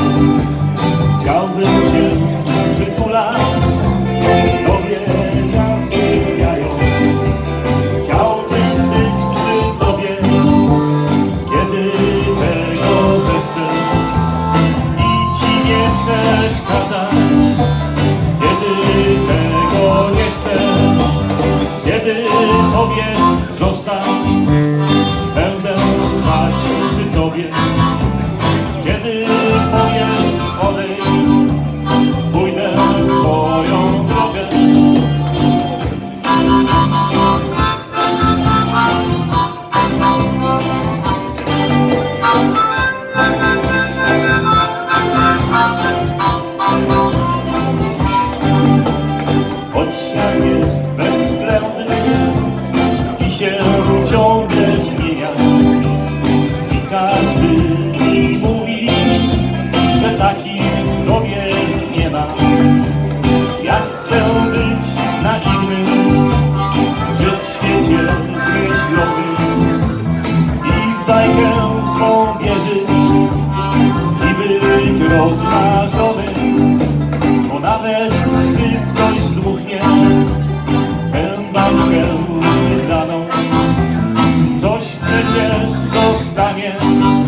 home. kojarzymy w świecie myślowym I w bajkę swą wierzyć I być rozmarzonym Bo nawet gdy ktoś zdmuchnie Tę bajkę wydaną Coś przecież zostanie.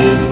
Thank you.